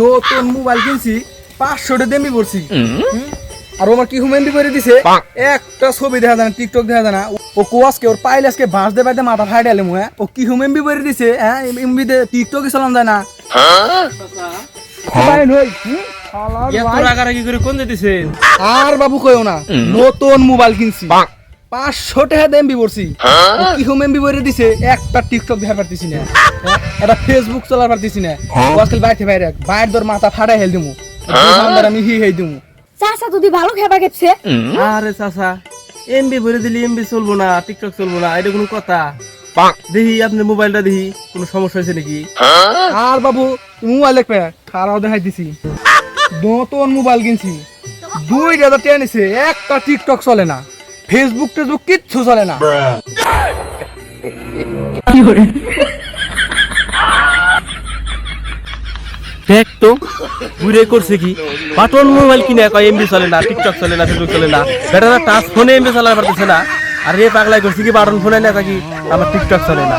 নতুন মোবাইল কিনছি পাঁচশো টাকা দেমি পড়ছি? আর আমার কি হুমেন্দি করে দিছে? একটা ছবি দেখা যায় না টিকটক দেখা যায় না। ও কোয়াসকে ওর পাইলে আজকে বাঁশ দে বাইতে মাথা ফাইড আলে মুয়ে ও কি হুমেন্দি করে দিছে হ্যাঁ? এমবিতে টিকটকই চালান যায় না। করে আর বাবু কইও না নতুন মোবাইল কিনছি। পাঁচশো টাকা দিয়ে এমবি পড়ছি। ও কি হুম এমবি বলে দিছে? একটা টিকটক দেখা পারতেছি না। হ্যাঁ? একটা ফেসবুক চলা পারতেছি না। আজকাল বাইরে বাইরে বাইর দর মাথা ফাটাই হেল দিমু। আমি হি হেই দিমু। চাচা যদি ভালো খেবা গেছে আরে চাচা এমবি ভরে দিলি এমবি চলবো না টিকটক চলবো না এটা কোনো কথা? দেখি আপনার মোবাইলটা দেখি কোনো সমস্যা হয়েছে নাকি? আর বাবু মোবাইল দেখবে খারাপ দেখাই দিছি। নতুন মোবাইল কিনছি। দুই হাজার টাকা নিছে একটা টিকটক চলে না। ফেসবুক টেসবুক কিচ্ছু চলে না। দেখ তো, ঘুরে করছে কি? বাটন মোবাইল কিনে কয় এমবি চলে না টিকটক চলে না ফেসবুক চলে না। বেটারা টাচ ফোনে এমবি চালাতে পারতেছে না। আর রে পাগলাই করছে কি, বাটন ফোনে কি আমার টিকটক চলে না।